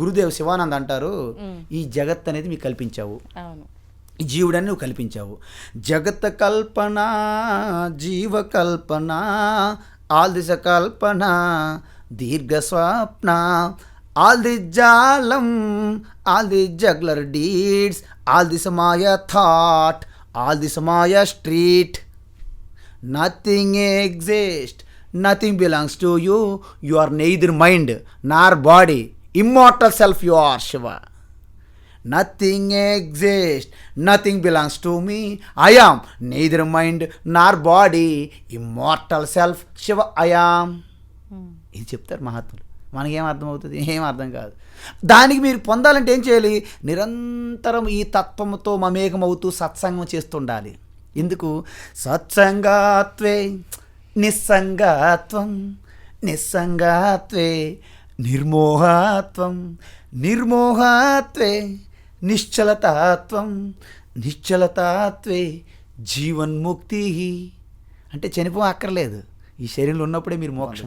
గురుదేవ్ శివానంద్ అంటారు ఈ జగత్ అనేది మీకు కల్పించావు. జీవుడని నువ్వు కల్పించావు. జగత కల్పన జీవ కల్పన all this kalpana dirgha swapna all the jaalam all the juggler deeds all this maya thought all this maya street. Nothing exist nothing belongs to you you are neither mind nor body. Immortal self you are Shiva nothing exist nothing belongs to me I am neither mind nor body immortal self Shiva I am ఇది చెప్తారు మహాత్ములు. మనకేం అర్థమవుతుంది? ఏం అర్థం కాదు. దానికి మీరు పొందాలంటే ఏం చేయాలి? నిరంతరం ఈ తత్వముతో మమేకమవుతూ సత్సంగం చేస్తుండాలి. ఎందుకు? సత్సంగాత్వే నిస్సంగాత్వం నిస్సంగాత్వే. నిర్మోహాత్వం నిర్మోహాత్వే నిశ్చలతాత్వం నిశ్చలతాత్వే జీవన్ముక్తి. అంటే చనిపో అక్కర్లేదు. ఈ శరీరంలో ఉన్నప్పుడే మీరు మోక్షం.